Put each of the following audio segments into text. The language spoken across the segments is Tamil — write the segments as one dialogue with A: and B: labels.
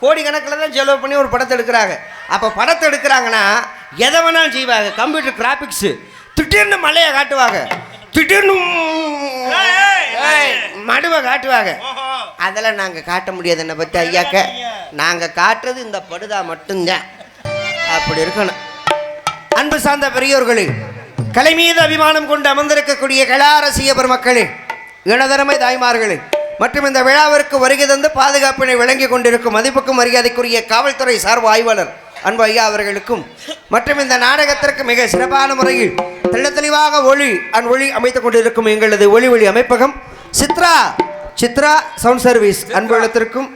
A: கோடிக்கணக்கில் தான் செலவு பண்ணி ஒரு படத்தை எடுக்கிறாங்க. அப்போ படத்தை எடுக்கிறாங்கன்னா எதை வேணாலும் செய்வாங்க. கம்ப்யூட்டர் கிராபிக்ஸு திடீர்னு மலையை காட்டுவாங்க. திடீர்னு மடுவை காட்டுவாங்க. அதெல்லாம் நாங்கள் காட்ட முடியாது. என்னை பற்றி ஐயாக்க. நாங்கள் காட்டுறது இந்த படுதா மட்டும்தான் அப்படி இருக்கணும். அன்பு சார்ந்த பெரியோர்களே கலை மீது அபிமானம் கொண்டு அமர்ந்திருக்கக்கூடிய கலாரசிய பெருமக்களே இனதரமை தாய்மார்களே மற்றும் இந்த விழாவிற்கு வருகை தந்து பாதுகாப்பினை வழங்கி கொண்டிருக்கும் மதிப்புக்கும் மரியாதைக்குரிய காவல்துறை சார்பு ஆய்வாளர் அன்பு ஐயா அவர்களுக்கும் மற்றும் இந்த நாடகத்திற்கு மிக சிறப்பான முறையில் தெளிவாக ஒளி அன் ஒளி அமைத்துக் கொண்டிருக்கும் எங்களது ஒளி ஒளி அமைப்பகம் சித்ரா சித்ரா சவுண்ட் சர்வீஸ் அன்புள்ளத்திற்கும்.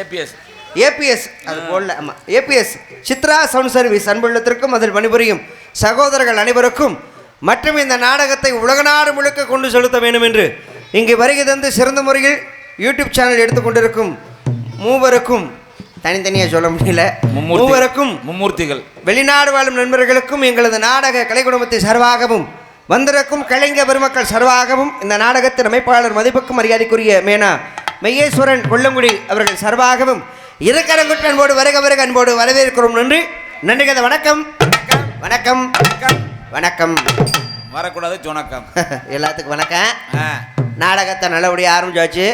B: ஏபிஎஸ்.
A: ஏபிஎஸ். அது போடல ஆமாம் ஏபிஎஸ். சித்ரா சவுண்ட் சர்வீஸ் அன்புள்ளத்திற்கும் அதில் பணிபுரியும் சகோதரர்கள் அனைவருக்கும் மற்றும் இந்த நாடகத்தை உலக நாடு முழுக்க கொண்டு செலுத்த வேண்டும் என்று இங்கு வருகை தந்து சிறந்த முறையில் யூடியூப் சேனல் எடுத்துக்கொண்டிருக்கும் மூவருக்கும் தனித்தனியாக சொல்ல முடியல மூவருக்கும்
B: மும்மூர்த்திகள்.
A: வெளிநாடு வாழும் நண்பர்களுக்கும் எங்களது நாடக கலை குடும்பத்தை சார்பாகவும் வந்திருக்கும் கலைஞர் பெருமக்கள் சார்பாகவும் இந்த நாடகத்தின் அமைப்பாளர் மதிப்புக்கும் மரியாதைக்குரிய மேனா மெய்யேஸ்வரன் கொல்லங்குடி அவர்கள் சார்பாகவும் இருக்கரங்குட்டு அன்போடு வருக வருக அன்போடு வரவேற்கிறோம். நன்றி. நன்றி கதை வணக்கம். வணக்கம். வணக்கம்.
B: வரக்கூடாது சுணக்கம்
A: எல்லாத்துக்கும் வணக்கம். நாடகத்தை நல்லபடியாக ஆரம்பிச்சாச்சு.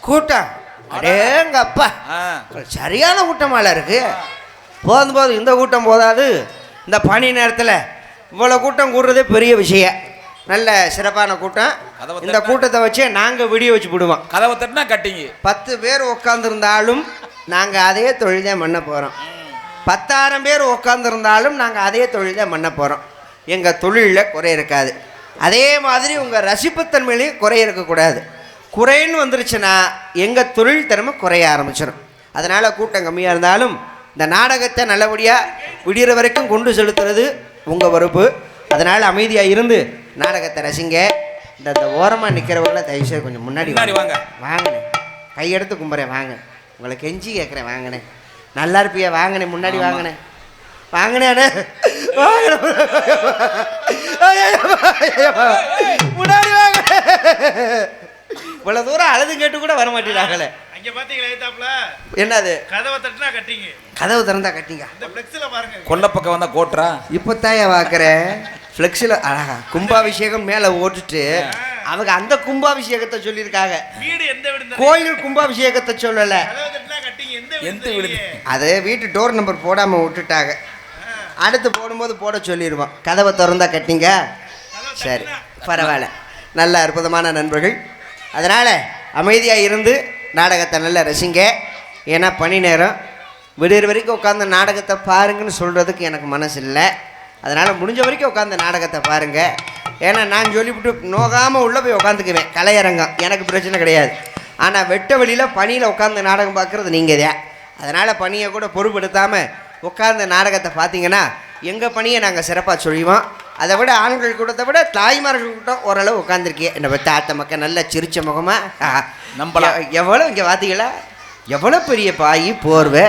A: கூட்டம். அடேங்க அப்பா
B: ஆ.
A: சரியான கூட்டமால இருக்கு. போதும் போதும். இந்த கூட்டம் போதாது. இந்த பனி நேரத்தில் இவ்வளோ கூட்டம் கூடுறதே பெரிய விஷயம். நல்ல சிறப்பான கூட்டம். இந்த கூட்டத்தை வச்சு நாங்கள் விடிய வச்சு விடுவோம்
B: கதவை தட்டினா கட்டிங்க.
A: பத்து பேர் உட்காந்துருந்தாலும் நாங்கள் அதே தொழில் தான் பண்ண போகிறோம் பத்தாயிரம் பேர் உட்காந்துருந்தாலும் நாங்கள் அதே தொழில் தான் பண்ண போகிறோம் எங்கள் தொழிலில் குறை இருக்காது. அதே மாதிரி உங்கள் ரசிப்புத்தன்மையிலையும் குறை இருக்கக்கூடாது. குறைன்னு வந்துருச்சுன்னா எங்கள் தொழில் திறமை குறைய ஆரம்பிச்சிடும் அதனால் கூட்டம் கம்மியாக இருந்தாலும் இந்த நாடகத்தை நல்லபடியாக விடிகிற வரைக்கும் கொண்டு செலுத்துறது உங்கள் பொறுப்பு. அதனால் அமைதியாக இருந்து நாடகத்தை ரசிங்க. இந்த இந்த ஓரமாக நிற்கிறவங்கள தயவுசெய்து கொஞ்சம் முன்னாடி
B: வாங்க.
A: வாங்கண்ணே. கையெடுத்து கும்புறேன் வாங்க. உங்களை கெஞ்சி கேட்குறேன் வாங்கண்ணே. நல்லா இருப்பியா? வாங்கண்ணே முன்னாடி அண்ணே வாங்கண்ணே. முன்னாடி வாங்க இவ்வளோ தூரம் அழுது கேட்டு கூட வர மாட்டேங்கிறாங்களே.
C: அங்க பாத்தீங்களா
A: என்னது?
C: கதவை தட்டினா கட்டிங்க.
A: கதவு திறந்தா கட்டிங்க.
C: இந்த பிளெக்ஸ்ல பாருங்க.
B: கொல்ல பக்கம் வந்தா
A: தாயா பார்க்குறேன் ஃப்ளெக்ஸில் அழகா கும்பாபிஷேகம் மேலே ஓட்டுட்டு அவங்க அந்த கும்பாபிஷேகத்தை சொல்லியிருக்காங்க.
C: வீடு எந்த வீடு இந்த-
A: கோயில் கும்பாபிஷேகத்தை சொல்லலை.
C: கதவை தட்டினா கட்டிங்க எந்த? வீடு?
A: அது வீட்டு டோர் நம்பர் போடாமல் விட்டுட்டாங்க. அடுத்து போடும்போது போட சொல்லிடுவோம் கதவை திறந்தா கட்டிங்க. சரி பரவாயில்ல. நல்ல அற்புதமான நண்பர்கள். அதனால் அமைதியாக இருந்து நாடகத்தை நல்லா ரசிங்க. ஏன்னா பணி நேரம். விடுற வரைக்கும் உட்காந்து நாடகத்தை பாருங்கன்னு சொல்கிறதுக்கு எனக்கு மனசு இல்லை. அதனால் முடிஞ்ச வரைக்கும் உட்காந்து நாடகத்தை பாருங்கள் ஏன்னா நான் சொல்லிவிட்டு நோகாமல் உள்ளே போய் உட்காந்துக்குவேன் கலையரங்கம். எனக்கு பிரச்சனை கிடையாது. ஆனால் வெட்ட வெளியில் பனியில் உட்காந்து நாடகம் பார்க்குறது நீங்கள் தான் அதனால் பணியை கூட பொருட்படுத்தாமல் உட்கார்ந்து நாடகத்தை பார்த்தீங்கன்னா எங்கள் பணியை நாங்கள் சிறப்பாக சொல்லுவோம். அதை விட ஆண்கள் கூட்டத்தை விட தாய்மார்கள் கூட்டம் ஓரளவு உட்காந்துருக்கே நம்ம தாத்த மக்கள் நல்ல சிரிச்ச முகமாக
B: நம்பலாம்.
A: எவ்வளோ இங்கே பார்த்தீங்களா எவ்வளோ பெரிய பாய் போர்வை?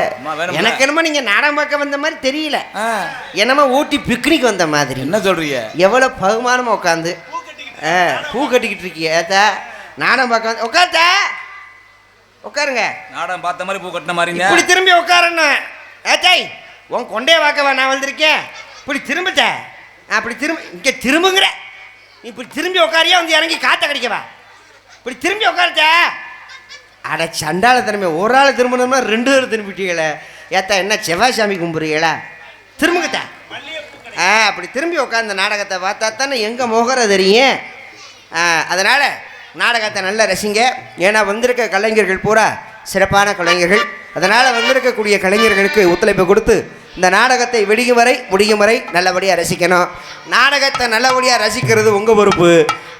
A: எனக்கு என்னமோ நீங்கள் நாடகம் பார்க்க வந்த மாதிரி தெரியல. என்னமோ ஊட்டி பிக்னிக் வந்த மாதிரி.
B: என்ன சொல்றீங்க?
A: எவ்வளோ பகுமானமாக உட்காந்து ஆ பூ கட்டிக்கிட்டு இருக்கிய ஏத்தா நாடகம் பார்க்க வந்து உட்காத்தா உட்காருங்க.
B: நாடகம் பார்த்த மாதிரி பூ கட்டின
A: இப்படி திரும்பி உட்காரண்ணா ஏச்சாய் உன் கொண்டே வாக்கவா நான் வந்திருக்கேன் இப்படி திரும்பச்ச? அப்படி திரும்ப இங்கே திரும்புங்கிற. நீ இப்படி திரும்பி உட்காரியா வந்து இறங்கி காத்த கிடைக்கவா? இப்படி திரும்பி உட்காரச்ச? அட சண்டால திரும்பி ஒரு ஆள் திரும்பணும்னா ரெண்டு பேரும் திரும்பிட்டீங்களே. ஏத்தா என்ன செவ்வாய் சாமி கும்பிடுறீங்களா திரும்புங்கத்தா. ஆ அப்படி திரும்பி உட்காந்து நாடகத்தை பார்த்தா தானே எங்கே முகர தெரியும். அதனால் நாடகத்தை நல்லா ரசிங்க. ஏன்னா வந்திருக்க கலைஞர்கள் பூரா சிறப்பான கலைஞர்கள். அதனால் வந்திருக்கக்கூடிய கலைஞர்களுக்கு ஒத்துழைப்பு கொடுத்து இந்த நாடகத்தை வெடியும் வரை முடியும் வரை நல்லபடியாக ரசிக்கணும். நாடகத்தை நல்லபடியாக ரசிக்கிறது உங்கள் பொறுப்பு.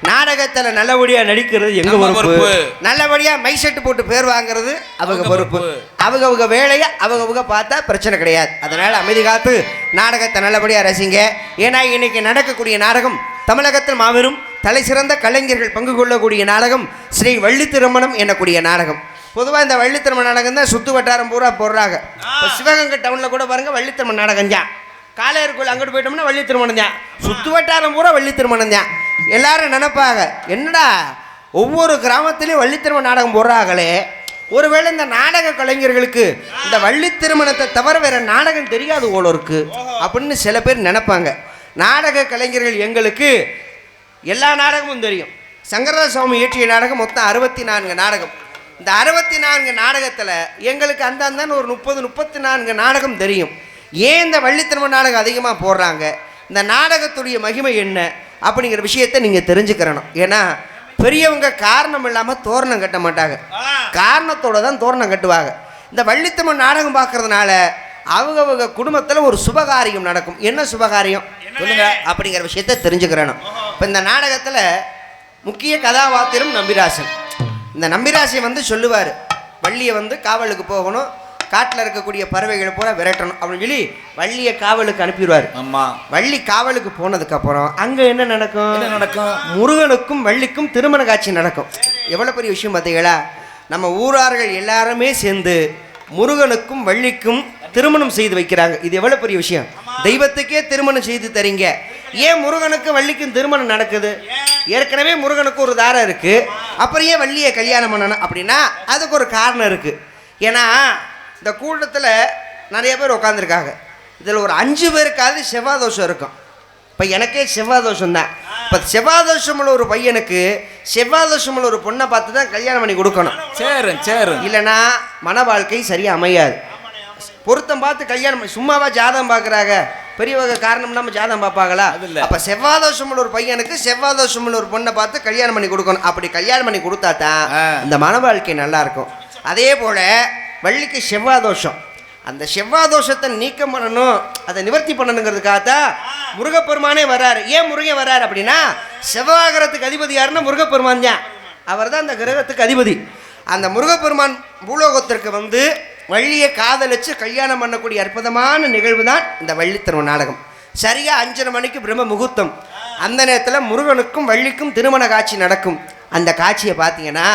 A: நாடகத்தில் நல்லபடியாக நடிக்கிறது எங்கள் பொறுப்பு. நல்லபடியாக மை செட்டு போட்டு பேர் வாங்குறது அவங்க பொறுப்பு.
B: பொறுப்பு.
A: அவங்க அவங்க வேலையை அவங்க அவங்க பார்த்தா பிரச்சனை கிடையாது. அதனால் அமைதி காத்து நாடகத்தை நல்லபடியாக ரசிங்க. ஏன்னா இன்னைக்கு நடக்கக்கூடிய நாடகம் தமிழகத்தில் மாபெரும் தலை சிறந்த கலைஞர்கள் பங்கு கொள்ளக்கூடிய நாடகம் ஸ்ரீ வள்ளி திருமணம் என்னக்கூடிய நாடகம். பொதுவாக இந்த வள்ளி திருமண நாடகம் தான் சுத்து வட்டாரம் பூரா போடுறாங்க. இப்போ சிவகங்கை டவுனில் கூட பாருங்க வள்ளி திருமண நாடகம் தான் காளையர்கோயில் அங்கிட்டு போயிட்டோம்னா வள்ளி திருமணம் தான் சுத்து வட்டாரம் பூரா வள்ளி திருமணம் தான் எல்லாரும் நினைப்பாங்க என்னடா ஒவ்வொரு கிராமத்துலேயும் வள்ளி திருமண நாடகம் போடுறாங்களே. ஒருவேளை இந்த நாடக கலைஞர்களுக்கு இந்த வள்ளி திருமணத்தை தவிர வேற நாடகம் தெரியாது போல இருக்கு அப்படின்னு சில பேர் நினைப்பாங்க. நாடக கலைஞர்கள் எங்களுக்கு எல்லா நாடகமும் தெரியும். சங்கரதாஸ் சுவாமி இயற்றிய நாடகம் மொத்தம் அறுபத்தி நான்கு நாடகம். இந்த அறுபத்தி நான்கு நாடகத்தில் எங்களுக்கு அந்தந்தன்னு ஒரு முப்பது முப்பத்தி நான்கு நாடகம் தெரியும். ஏன் இந்த வள்ளித்திருமண நாடகம் அதிகமாக போடுறாங்க? இந்த நாடகத்துடைய மகிமை என்ன? அப்படிங்கிற விஷயத்தை நீங்கள் தெரிஞ்சுக்கிறணும். ஏன்னா பெரியவங்க காரணம் இல்லாமல் தோரணம் கட்ட மாட்டாங்க. காரணத்தோட தான் தோரணம் கட்டுவாங்க. இந்த வள்ளித்தமிழ் நாடகம் பார்க்கறதுனால அவங்கவங்க குடும்பத்தில் ஒரு சுபகாரியம் நடக்கும். என்ன சுபகாரியம்? சொல்லுங்க அப்படிங்கிற விஷயத்த தெரிஞ்சுக்கிறணும். இப்போ இந்த நாடகத்தில் முக்கிய கதாபாத்திரம் நம்பிராசன். இந்த நம்பிராசன் வந்து சொல்லுவார் வள்ளியை வந்து காவலுக்கு போகணும் காட்டில் இருக்கக்கூடிய பறவைகளை பூரா விரட்டணும் அப்படின்னு சொல்லி வள்ளியை காவலுக்கு அனுப்பிடுவார்.
B: ஆமா.
A: வள்ளி காவலுக்கு போனதுக்கப்புறம் அங்கே என்ன நடக்கும்?
B: என்ன நடக்கும்?
A: முருகனுக்கும் வள்ளிக்கும் திருமண காட்சி நடக்கும். எவ்வளோ பெரிய விஷயம் பார்த்தீங்களா? நம்ம ஊரார்கள் எல்லாருமே சேர்ந்து முருகனுக்கும் வள்ளிக்கும் திருமணம் செய்து வைக்கிறாங்க. இது எவ்வளோ பெரிய விஷயம்? தெய்வத்துக்கே திருமணம் செய்து தரீங்க. ஏன் முருகனுக்கும் வள்ளிக்கும் திருமணம் நடக்குது? ஏற்கனவே முருகனுக்கு ஒரு தாரம் இருக்கு. அப்புறம் ஏன் வள்ளியை கல்யாணம் பண்ணணும் அப்படின்னா அதுக்கு ஒரு காரணம் இருக்கு. ஏன்னா இந்த கூட்டத்தில் நிறைய பேர் உட்காந்துருக்காங்க இதில் ஒரு அஞ்சு பேருக்காவது செவ்வாய் தோஷம் இருக்கும். இப்போ எனக்கே செவ்வாய் தோஷம் தான். இப்போ செவ்வாய் தோஷமுள்ள ஒரு பையனுக்கு செவ்வாய் தோஷமுள்ள ஒரு பொண்ணை பார்த்து தான் கல்யாணம் பண்ணி கொடுக்கணும்.
B: சேரு சேரு
A: இல்லைன்னா மன வாழ்க்கை சரியாக அமையாது. பொருத்தம் பார்த்து கல்யாணம் பண்ணி- சும்மாவா ஜாதகம் பார்க்குறாங்க. பெரியவங்க காரணம் இல்லாமல் ஜாதகம் பார்ப்பாங்களா. அப்போ செவ்வாய் தோஷமுள்ள ஒரு பையனுக்கு செவ்வாய் தோஷமுள்ள ஒரு பொண்ணை பார்த்து கல்யாணம் பண்ணி கொடுக்கணும். அப்படி கல்யாணம் பண்ணி கொடுத்தா தான். இந்த மன வாழ்க்கை நல்லா இருக்கும். அதே போல வள்ளிக்கு செவ்வாய் தோஷம் அந்த செவ்வாய் தோஷத்தை நீக்கம் பண்ணணும் அதை நிவர்த்தி பண்ணணுங்கிறதுக்காக தான் முருகப்பெருமானே வராரு ஏன் முருகன் வராரு அப்படின்னா செவ்வாகரத்துக்கு அதிபதி யாருன்னா முருகப்பெருமான் தான். அவர் தான் அந்த கிரகத்துக்கு அதிபதி. அந்த முருகப்பெருமான் பூலோகத்திற்கு வந்து வள்ளியை காதலிச்சு கல்யாணம் பண்ணக்கூடிய அற்புதமான நிகழ்வு தான் இந்த வள்ளித்திரும நாடகம். சரியா அஞ்சரை மணிக்கு பிரம்ம முகூர்த்தம். அந்த நேரத்தில் முருகனுக்கும் வள்ளிக்கும் திருமண காட்சி நடக்கும். அந்த காட்சியை பார்த்தீங்கன்னா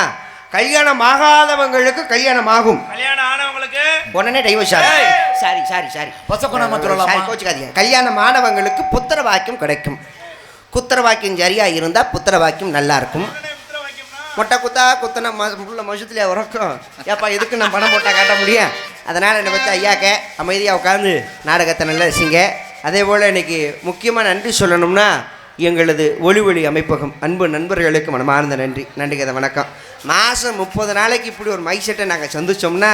A: கல்யாணம் ஆகாதவங்களுக்கு கல்யாணம் ஆகும்.
C: கல்யாணம் ஆனவங்களுக்கு
A: உடனே டைவர்ஸ் ஆகும். Sorry sorry sorry.
B: பசக்குணாம சொல்லலாமா?
A: சாரி கோச்சுக்காதீங்க. கல்யாணம் ஆனவங்களுக்கு புத்திர வாக்கியம் கிடைக்கும். குத்திர வாக்கியம் சரியா இருந்தால் புத்திர வாக்கியம் நல்லா இருக்கும். மொட்டை குத்தா குத்தன உள்ள மசத்துலேயே உறக்கும். ஏப்பா எதுக்கு நான் பணம் போட்டால் காட்ட முடியும்? அதனால் என்னை பற்றி ஐயாக்க அமைதியாக உட்காந்து நாடகத்தை நல்லா ரசிங்க. அதே போல் இன்னைக்கு முக்கியமாக நன்றி சொல்லணும்னா எங்களது ஒளி ஒளி அமைப்பகம். அன்பு நண்பர்களுக்கு மனமார்ந்த நன்றி. நன்றி கதை வணக்கம். மாதம் முப்பது நாளைக்கு இப்படி ஒரு மைக் செட்டை நாங்கள் சந்திச்சோம்னா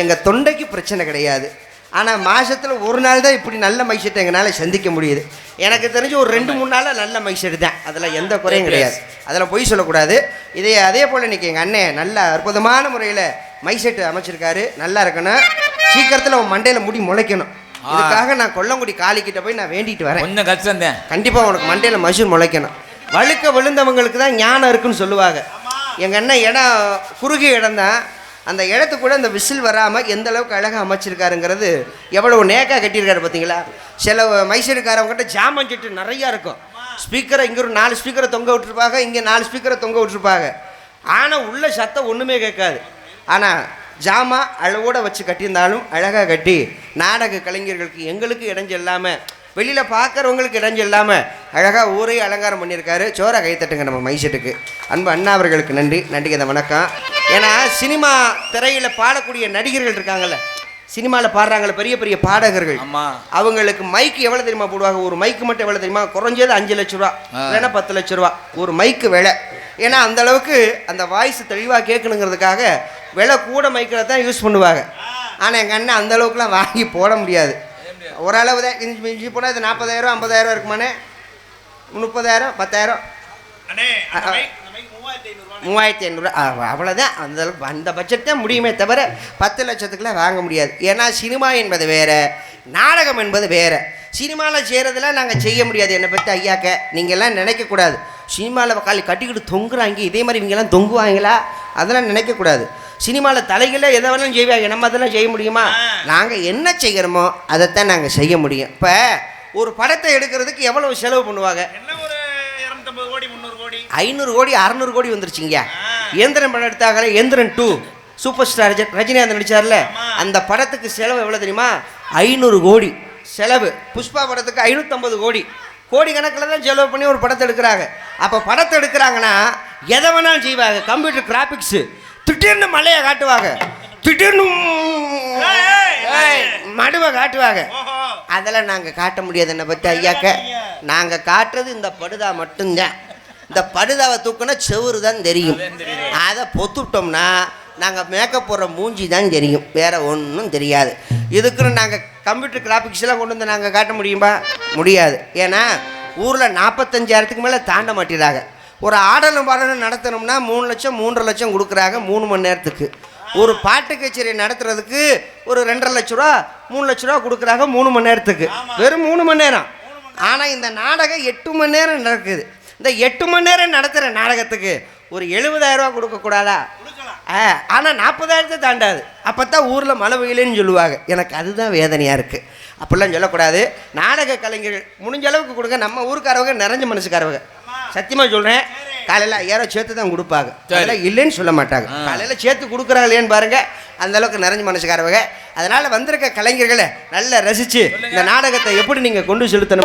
A: எங்கள் தொண்டைக்கு பிரச்சனை கிடையாது. ஆனால் மாதத்தில் ஒரு நாள் தான் இப்படி நல்ல மைக் செட்டை எங்களால் சந்திக்க முடியுது. எனக்கு தெரிஞ்சு ஒரு ரெண்டு மூணு நாளில் நல்ல மைக் செட்டு தான். அதில் எந்த குறையும் கிடையாது. அதில் பொய் சொல்லக்கூடாது. இதே அதே போல் இன்னைக்கு எங்கள் அண்ணன் நல்ல அற்புதமான முறையில் மை செட்டு அமைச்சிருக்காரு. நல்லா இருக்கணும். சீக்கிரத்தில் உன் மண்டையில் முடி முளைக்கணும். இதுக்காக நான் கொல்லங்குடி காளிக்கிட்ட போய் நான் வேண்டிட்டு வரேன்.
B: கொஞ்சம் கஷ்டம் தான்
A: கண்டிப்பாக உனக்கு மண்டையில் மசூர் முளைக்கணும். வழுக்க விழுந்தவங்களுக்கு தான் ஞானம் இருக்குன்னு சொல்லுவாங்க. எங்கள் அண்ணன் இடம் குறுகிய இடம் தான். அந்த இடத்துக்கு கூட அந்த விசில் வராமல் எந்த அளவுக்கு அழகாக அமைச்சிருக்காருங்கிறது எவ்வளோ நேக்காக கட்டியிருக்காரு பார்த்தீங்களா சில மைசூருக்காரவங்ககிட்ட ஜாமன் செட்டு நிறையா இருக்கும். ஸ்பீக்கரை இங்கே ஒரு நாலு ஸ்பீக்கரை தொங்க விட்டுருப்பாங்க இங்கே நாலு ஸ்பீக்கரை தொங்க விட்டுருப்பாங்க. ஆனால் உள்ள சத்தம் ஒன்றுமே கேட்காது. ஆனால் ஜாமா அளவோட வச்சு கட்டியிருந்தாலும் அழகாக கட்டி நாடக கலைஞர்களுக்கு எங்களுக்கு இடைஞ்சல் இல்லாமல் வெளியில் பார்க்குறவங்களுக்கு இடைஞ்சல் இல்லாமல் அழகாக ஊரே அலங்காரம் பண்ணியிருக்காரு. சோற கைத்தட்டுங்க நம்ம மைசெட்டுக்கு அன்பு அண்ணா அவர்களுக்கு நன்றி. நன்றிக்கு அந்த வணக்கம். ஏன்னா சினிமா திரையில் பாடக்கூடிய நடிகர்கள் இருக்காங்கல்ல. சினிமாவில் பாடுறாங்கல்ல பெரிய பெரிய பாடகர்கள்.
B: ஆமா.
A: அவங்களுக்கு மைக்கு எவ்வளோ தெரியுமா போடுவாங்க? ஒரு மைக்கு மட்டும் எவ்வளோ தெரியுமா? குறைஞ்சது அஞ்சு லட்ச ரூபா. இல்லைன்னா பத்து லட்ச ரூபா. ஒரு மைக்கு விலை. ஏன்னா அந்த அளவுக்கு அந்த வாய்ஸ் தெளிவாக கேட்கணுங்கிறதுக்காக விலை கூட மைக்கில் தான் யூஸ் பண்ணுவாங்க. ஆனால் எங்கள் அண்ணன் அந்த அளவுக்குலாம் வாங்கி போட முடியாது. ஓரளவு தான். இஞ்சி மிஞ்சி போனால் இது நாற்பதாயிரம் ஐம்பதாயிரம் இருக்குமாண்ணே? முப்பதாயிரம் பத்தாயிரம்?
C: மூவாயிரத்தி ஐநூறுவா
A: மூவாயிரத்தி ஐநூறு அவ்வளோதான் அந்த அந்த பட்ஜெட் தான் முடியுமே தவிர பத்து லட்சத்துக்குலாம் வாங்க முடியாது. ஏன்னா சினிமா என்பது வேற நாடகம் என்பது வேற. சினிமாவில் செய்கிறதெல்லாம் நாங்கள் செய்ய முடியாது. என்னை பற்றி ஐயாக்க நீங்கள்லாம் நினைக்கக்கூடாது. சினிமாவில் காலி கட்டிக்கிட்டு தொங்குறாங்க. இதே மாதிரி இவங்கெல்லாம் தொங்குவாங்களா? அதெல்லாம் நினைக்கக்கூடாது. சினிமாவில் தலைகளை எதை வேணாலும் செய்வாங்க. நம்ம அதெல்லாம் செய்ய முடியுமா? நாங்கள் என்ன செய்கிறோமோ அதைத்தான் நாங்கள் செய்ய முடியும். இப்போ ஒரு படத்தை எடுக்கிறதுக்கு எவ்வளவு செலவு பண்ணுவாங்க? ஐநூறு கோடி அறநூறு கோடி வந்துருச்சுங்க. எந்திரன் படம் எடுத்தாங்களே எந்திரன் டூ சூப்பர் ஸ்டார் ரஜ- ரஜினிகாந்த் நடிச்சார்ல. அந்த படத்துக்கு செலவு எவ்வளோ தெரியுமா? ஐநூறு கோடி. செலவு. புஷ்பா படத்துக்கு ஐநூற்றம்பது கோடி. கோடி கணக்கில் தான் செலவு பண்ணி ஒரு படத்தை எடுக்கிறாங்க. அப்போ படத்தை எடுக்கிறாங்கன்னா எதை வேணாலும் செய்வாங்க. கம்ப்யூட்டர் கிராஃபிக்ஸு திடீர்னு மலையை காட்டுவாங்க. திடீர்னு மடுவை காட்டுவாங்க. அதெல்லாம் நாங்கள் காட்ட முடியாது என்ன பற்றி ஐயாக்க. நாங்கள் காட்டுறது இந்த படுதா மட்டும்தான். இந்த படுதாவை தூக்குனா செவுரு தான் தெரியும். அதை பொத்துட்டோம்னா நாங்கள் மேக்கப் போடுற மூஞ்சி தான் தெரியும். வேற ஒன்றும் தெரியாது. இதுக்குன்னு நாங்கள் கம்ப்யூட்டர் கிராஃபிக்ஸ்லாம் கொண்டு வந்து நாங்கள் காட்ட முடியுமா? முடியாது. ஏன்னா ஊரில் நாற்பத்தஞ்சாயிரத்துக்கு மேலே தாண்ட மாட்டேறாங்க. ஒரு ஆடலும் பாடலும் நடத்தணும்னா மூணு லட்சம் மூன்றரை லட்சம் கொடுக்குறாங்க மூணு மணி நேரத்துக்கு. ஒரு பாட்டு கச்சேரி நடத்துறதுக்கு ஒரு ரெண்டரை லட்ச ரூபா மூணு லட்ச ரூபா கொடுக்குறாங்க மூணு மணி நேரத்துக்கு. வெறும் மூணு மணி நேரம். ஆனால் இந்த நாடகம் எட்டு மணி நேரம் நடக்குது. இந்த எட்டு மணி நேரம் நடத்துகிற நாடகத்துக்கு ஒரு எழுபதாயிரம் ரூபா கொடுக்கக்கூடாதா ஆ ஆனால் நாற்பதாயிரத்தை தாண்டாது. அப்போ தான் ஊரில் மழை வெயிலுன்னு சொல்லுவாங்க. எனக்கு அதுதான் வேதனையாக இருக்குது அப்படிலாம் சொல்லக்கூடாது. நாடக கலைஞர்கள் முடிஞ்ச அளவுக்கு கொடுங்க. நம்ம ஊருக்காரவங்க நிறைஞ்ச மனசுக்காரவங்க. சத்தியமாக சொல்கிறேன் காலையில் ஐயாயிரம் சேர்த்து தான் கொடுப்பாங்க. அதெல்லாம் இல்லைன்னு சொல்ல மாட்டாங்க. காலையில் சேர்த்து கொடுக்குறாங்களேன்னு பாருங்க. அந்த அளவுக்கு நிறைஞ்ச மனசுக்காரவங்க. அதனால் வந்திருக்க கலைஞர்களை நல்லா ரசித்து இந்த நாடகத்தை எப்படி நீங்கள் கொண்டு செலுத்தணும்?